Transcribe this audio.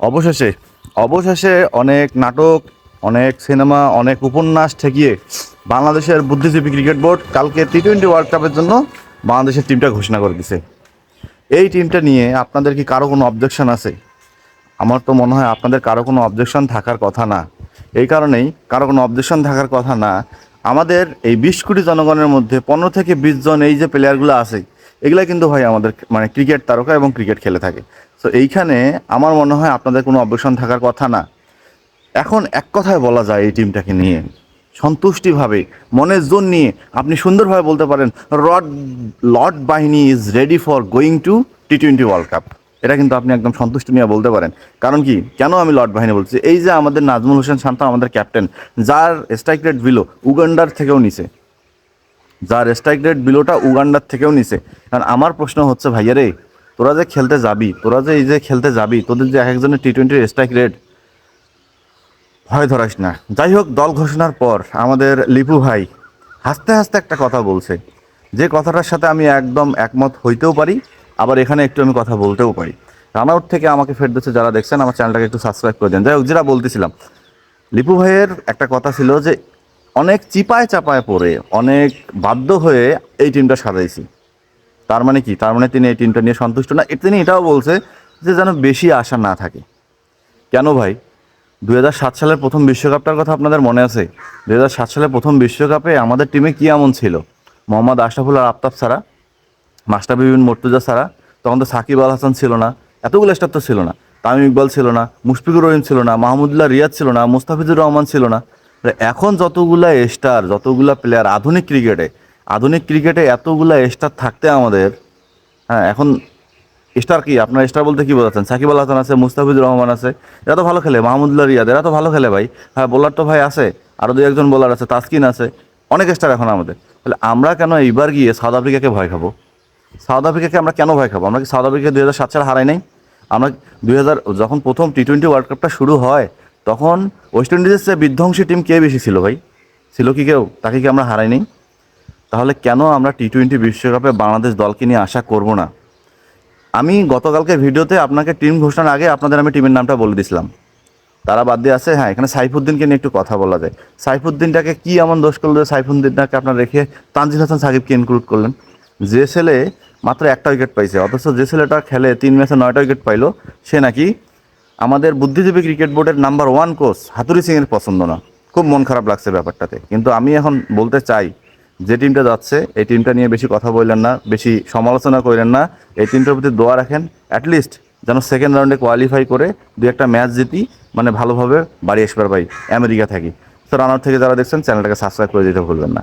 অবশেষে অবশেষে অনেক নাটক, অনেক সিনেমা, অনেক উপন্যাস ঠেকিয়ে বাংলাদেশের বুদ্ধিজীবী ক্রিকেট বোর্ড কালকে টি টোয়েন্টি ওয়ার্ল্ড কাপের জন্য বাংলাদেশের টিমটা ঘোষণা করে দিছে। এই টিমটা নিয়ে আপনাদের কি কারও কোনো অবজেকশন আছে? আমার তো মনে হয় আপনাদের কারও কোনো অবজেকশন থাকার কথা না। এই কারণেই কারও কোনো অবজেকশন থাকার কথা না। আমাদের এই বিশ কোটি জনগণের মধ্যে পনেরো থেকে বিশ জন এই যে প্লেয়ারগুলো আছে এগুলা কিন্তু ভাই আমাদের মানে ক্রিকেট তারকা এবং ক্রিকেট খেলে থাকে। তো এইখানে আমার মনে হয় আপনাদের কোনো অবজেকশন থাকার কথা না। এখন এক কথায় বলা যায় এই টিমটাকে নিয়ে। সন্তুষ্টিভাবে, মনের জোর নিয়ে। আপনি সুন্দরভাবে বলতে পারেন, রড, লর্ড বাহিনী is ready for going to T twenty World Cup এটা কিন্তু আপনি একদম সন্তুষ্টি নিয়ে বলতে পারেন। কারণ কি? কেন আমি লর্ড বাহিনী বলছি? এই যে আমাদের নাজমুল হোসেন শান্ত আমাদের ক্যাপ্টেন যার স্ট্রাইক রেট বিলো উগান্ডার থেকেও নিছে যার স্ট্রাইক রেট বিলোটা উগান্ডার থেকেও নিছে। কারণ আমার প্রশ্ন হচ্ছে, ভাইয়া রে, তোরা যে খেলতে যাবি, তোরা যে এই যে খেলতে যাবি, তোদের যে এক একজনের টি টোয়েন্টির স্ট্রাইক রেট ভয় ধরাস না। যাই হোক, দল ঘোষণার পর আমাদের লিপু ভাই হাসতে হাসতে একটা কথা বলছে। যে কথাটার সাথে আমি একদম একমত হইতেও পারি, আবার এখানে একটু আমি কথা বলতেও পারি। রানআউট থেকে আমাকে ফের দিচ্ছে যারা দেখছেন, আমার চ্যানেলটাকে একটু সাবস্ক্রাইব করে দেন। যাই হোক, যেটা বলতেছিলাম, লিপু ভাইয়ের একটা কথা ছিল যে অনেক চিপায় চাপায় পড়ে, অনেক বাধ্য হয়ে এই টিমটা সাজাইছি। তার মানে কি? তার মানে তিনি এই টিমটা নিয়ে সন্তুষ্ট না। তিনি এটাও বলছে যে যেন বেশি আশা না থাকে। কেন ভাই? দুই হাজার সাত সালের প্রথম বিশ্বকাপটার কথা আপনাদের মনে আছে? দু সালের প্রথম বিশ্বকাপে আমাদের টিমে কি এমন ছিল? মোহাম্মদ আশরাফুল আর আফতাব ছাড়া? মাস্টারবিবিন মর্তুজা ছাড়া? তখন তো সাকিব আল হাসান ছিল না। এতগুলো স্টার তো ছিল না। তামিম ইকবাল ছিল না। মুশফিকুর রহিম ছিল না। মাহমুদুল্লাহ রিয়াদ ছিল না। মুস্তাফিজুর রহমান ছিল না। এখন যতগুলা স্টার যতগুলা প্লেয়ার আধুনিক ক্রিকেটে আধুনিক ক্রিকেটে এতগুলা স্টার থাকতে আমাদের হ্যাঁ এখন স্টার কি? আপনার স্টার বলতে কি বোঝাচ্ছেন? সাকিব আল হাসান আছে, মুস্তাফিজুর রহমান আছে, এরা তো ভালো খেলে, মাহমুদুল্লাহ রিয়াদ, এরা তো ভালো খেলে ভাই। হ্যাঁ বোলার তো ভাই আছে আরও দু একজন বোলার আছে, তাসকিন আছে, অনেক স্টার এখন আমাদের। তাহলে আমরা কেন এইবার গিয়ে সাউথ আফ্রিকাকে ভয় খাব? সাউথ আফ্রিকাকে আমরা কেন ভয় খাব? আমরা কি সাউথ আফ্রিকা দু হাজার সাত সালে হারাই নাই? আমরা দুই হাজার, যখন প্রথম টি টোয়েন্টি ওয়ার্ল্ড কাপটা শুরু হয় তখন ওয়েস্ট ইন্ডিজের চেয়ে বিধ্বংসী টিম কে বেশি ছিল ভাই? ছিল কি কেউ? তাকে কি আমরা হারাই নাই তাহলে কেন আমরা টি টোয়েন্টি বিশ্বকাপে বাংলাদেশ দলকে নিয়ে আশা করব না? আমি গতকালকে ভিডিওতে আপনাকে টিম ঘোষণার আগে আপনাদের আমি টিমের নামটা বলে দিছিলাম। তারা বাদ দিয়ে আছে হ্যাঁ এখানে সাইফুদ্দিনকে নিয়ে একটু কথা বলা যায়। সাইফুদ্দিনটাকে কি এমন দোষ করল সাইফুদ্দিনটাকে আপনার রেখে তানজিল হাসান সাকিবকে ইনক্লুড করলেন? যে ছেলে মাত্র একটা উইকেট পাইছে, অথচ যে ছেলেটা খেলে তিন ম্যাচে নয়টা উইকেট পাইলো, সে নাকি আমাদের বুদ্ধিজীবী ক্রিকেট বোর্ডের নাম্বার ওয়ান কোচ হাতুরি সিংয়ের পছন্দ না। খুব মন খারাপ লাগছে ব্যাপারটাতে। কিন্তু আমি এখন বলতে চাই, যে টিমটা যাচ্ছে, এই টিমটা নিয়ে বেশি কথা বললেন না, বেশি সমালোচনা করলেন না, এই টিমটার প্রতি দোয়া রাখেন অ্যাটলিস্ট যেন সেকেন্ড রাউন্ডে কোয়ালিফাই করে দু একটা ম্যাচ জিতি মানে ভালোভাবে বাড়ি আসবার পাই আমেরিকা থাকি। তো রানার থেকে যারা দেখছেন চ্যানেলটাকে সাবস্ক্রাইব করে দিতে ভুলবেন না।